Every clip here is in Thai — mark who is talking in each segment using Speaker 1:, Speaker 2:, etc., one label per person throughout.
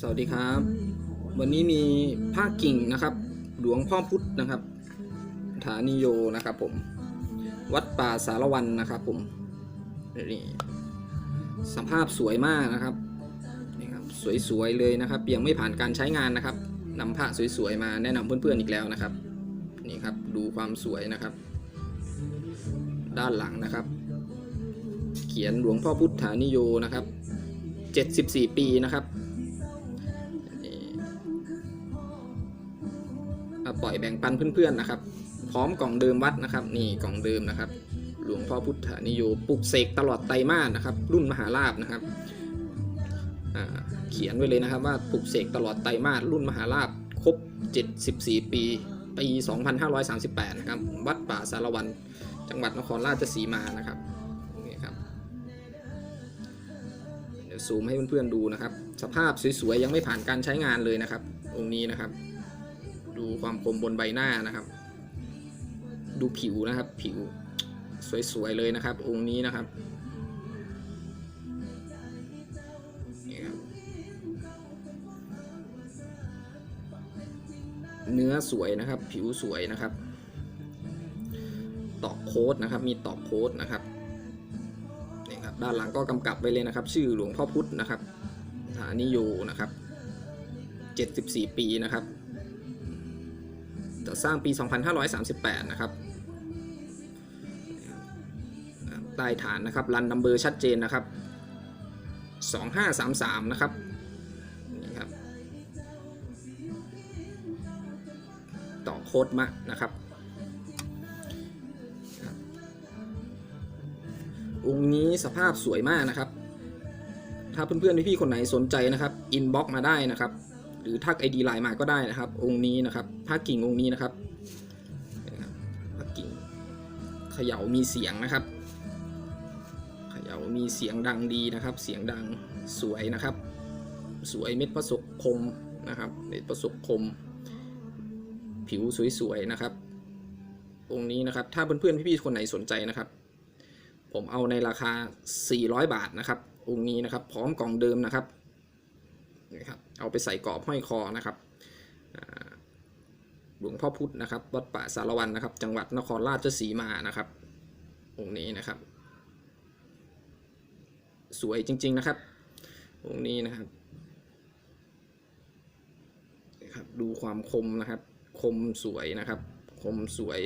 Speaker 1: สวัสดีครับ วันนี้มีผ้ากิ่งนะครับ หลวงพ่อพุธนะครับ ฐานิโยนะครับผม วัดป่าสารวันนะครับผมนี่สภาพสวยมากนะครับนี่ครับสวยๆเลยนะครับยังไม่ผ่านการใช้งานนะครับนำผ้าสวยๆมาแนะนำเพื่อนๆอีกแล้วนะครับนี่ครับดูความสวยนะครับ ด้านหลังนะครับ เขียนหลวงพ่อพุทธานิโยนะครับ 74 ปีนะครับ ปล่อยแบ่งปันเพื่อนๆนะครับ พร้อมกล่องเดิมวัดนะครับ นี่กล่องเดิมนะครับ หลวงพ่อพุทธานิโยปลุกเสกตลอดไตรมาสนะครับ รุ่นมหาลาภนะครับเขียนไว้เลยนะครับว่าปลุกเสกตลอดไตรมาสรุ่นมหาลาภครบ 74 ปีปี 2538 นะครับ วัดป่าสารวัน จังหวัดนครราชสีมานะครับนี่ครับ เดี๋ยวซูมให้เพื่อนๆดูนะครับ สภาพสวยๆ ยังไม่ผ่านการใช้งานเลยนะครับ องค์นี้นะครับ ดูความคมบนใบหน้านะครับ ดูผิวนะครับ ผิวสวยๆเลยนะครับ องค์นี้นะครับเนื้อสวยนะครับ ผิวสวยนะครับ ตอกโค้ดนะครับ มีตอกโค้ดนะครับนี่ครับ ด้านหลังก็กำกับไว้เลยนะครับ ชื่อหลวงพ่อพุธนะครับฐานิโยนะครับ 74 ปีนะครับ จะสร้างปี 2538 นะครับใต้ฐานนะครับรันนัมเบอร์ชัดเจนนะครับ 2533 นะครับนี่ครับ ต่อโคดมะนะครับองค์นี้สภาพสวยมากนะครับ ถ้าเพื่อนๆพี่ๆคนไหนสนใจนะครับ อินบ็อกมาได้นะครับ หรือทักไอดีไลน์มาก็ได้นะครับ องค์นี้นะครับผ้ากิ่งองค์นี้นะครับนะครับผ้ากิ่งเขย่ามีเสียงนะครับเขย่ามีเสียงดังดีนะครับ เสียงดังสวยนะครับ สวยเม็ดประสบคมนะครับ เม็ดประสบคม ผิวสวยๆนะครับ องค์นี้นะครับถ้าเพื่อนๆพี่ๆคนไหนสนใจนะครับ ผมเอาในราคา 400 บาทนะครับองค์นี้นะครับ พร้อมกล่องเดิมนะครับนี่ครับ เอาไปใส่กรอบห้อยคอนะครับหลวงพ่อพุธนะครับวัดป่าสารวันนะครับ จังหวัดนครราชสีมานะครับองค์นี้นะครับ สวยจริง ๆนะครับองค์นี้นะครับครับดูความคมนะครับ คมสวยนะครับ คมสวย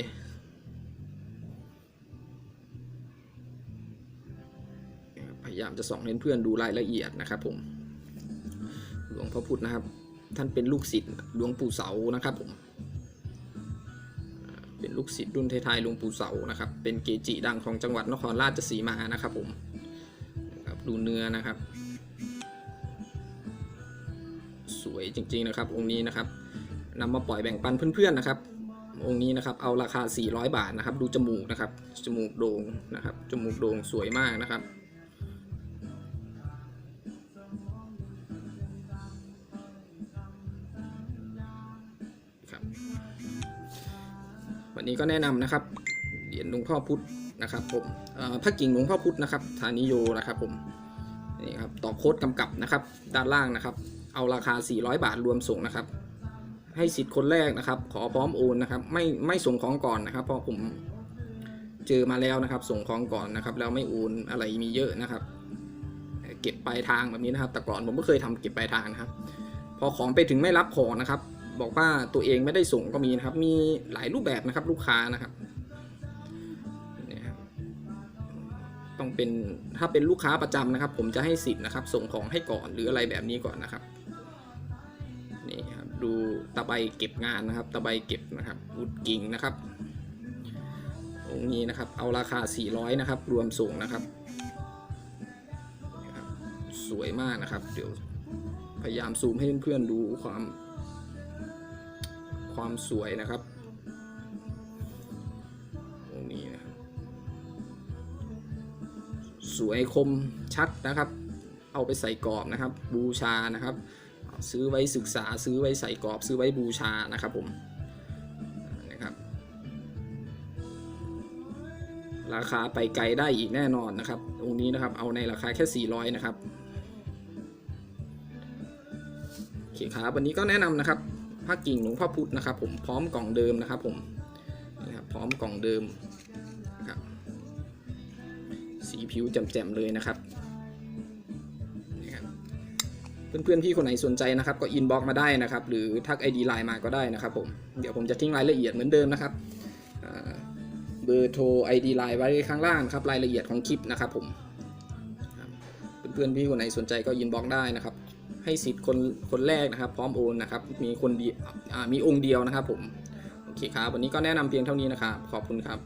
Speaker 1: พยายามจะส่องให้เพื่อนดูรายละเอียดนะครับผม หลวงพ่อพุธนะครับ ท่านเป็นลูกศิษย์หลวงปู่เสานะครับผมเป็นลูกศิษย์รุ่นท้ายๆหลวงปู่เสานะครับ เป็นเกจิดังของจังหวัดนครราชสีมานะครับผมครับดูเนื้อนะครับ สวยจริงๆนะครับ องค์นี้นะครับนำมาปล่อยแบ่งปันเพื่อนๆนะครับ องค์นี้นะครับเอาราคา 400 บาทนะครับ ดูจมูกนะครับ จมูกโด่งนะครับ จมูกโด่งสวยมากนะครับ วันนี้ก็แนะนำนะครับเหรียญหลวงพ่อพุธนะครับผมพระกิ่งหลวงพ่อพุธนะครับฐานิโยนะครับผมนี่ครับต่อโค้ดกำกับนะครับด้านล่างนะครับ เอาราคา 400 บาทรวมส่งนะครับ ให้สิทธิ์คนแรกนะครับ ขอพร้อมโอนนะครับไม่ไม่ส่งของก่อนนะครับ เพราะผมเจอมาแล้วนะครับ ส่งของก่อนนะครับ แล้วไม่โอนอะไรมีเยอะนะครับ เก็บปลายทางแบบนี้นะครับ แต่ก่อนผมก็เคยทำเก็บปลายทางนะครับ พอของไปถึงไม่รับของนะครับ บอกว่าตัวเองไม่ได้ส่งก็มีนะครับ มีหลายรูปแบบนะครับลูกค้านะครับนี่ครับต้องเป็นถ้าเป็นลูกค้าประจำนะครับ ผมจะให้สิทธิ์นะครับ ส่งของให้ก่อนหรืออะไรแบบนี้ก่อนนะครับนี่ครับดูตะไบเก็บงานนะครับ ตะไบเก็บนะครับอุดกิ่งนะครับองนี้นะครับ เอาราคา 400 นะครับ รวมส่งนะครับนี่ครับสวยมากนะครับ เดี๋ยวพยายามซูมให้เพื่อนๆดูความ ความสวยนะครับตรงนี้นะครับ สวยคมชัดนะครับ เอาไปใส่กรอบนะครับ บูชานะครับ ซื้อไว้ศึกษาซื้อไว้ใส่กรอบ ซื้อไว้บูชานะครับผมนะครับ ราคาไปไกลได้อีกแน่นอนนะครับตรงนี้นะครับเอาในราคาแค่ 400 นะครับเคครับวันนี้ก็แนะนำนะครับ ผ้ากิ่งหลวงพ่อพุธนะครับ ผมพร้อมกล่องเดิมนะครับผมนี่ครับพร้อมกล่องเดิมครับสีผิวแจ่มๆเลยนะครับนี่ครับเพื่อนๆพี่คนไหนสนใจนะครับก็อินบ็อกมาได้นะครับ หรือทัก ID ไลน์มาก็ได้นะครับผมเดี๋ยวผมจะทิ้งรายละเอียดเหมือนเดิมนะครับเบอร์โทร ID ไลน์ไว้ข้างล่างครับรายละเอียดของคลิปนะครับผมเพื่อนๆพี่คนไหนสนใจก็อินบ็อกได้นะครับ ให้สิทธิ์คนคนแรกนะครับพร้อมโอนนะครับมีคนเดียวมีองค์เดียวนะครับผมโอเคครับวันนี้ก็แนะนำเพียงเท่านี้นะครับขอบคุณครับ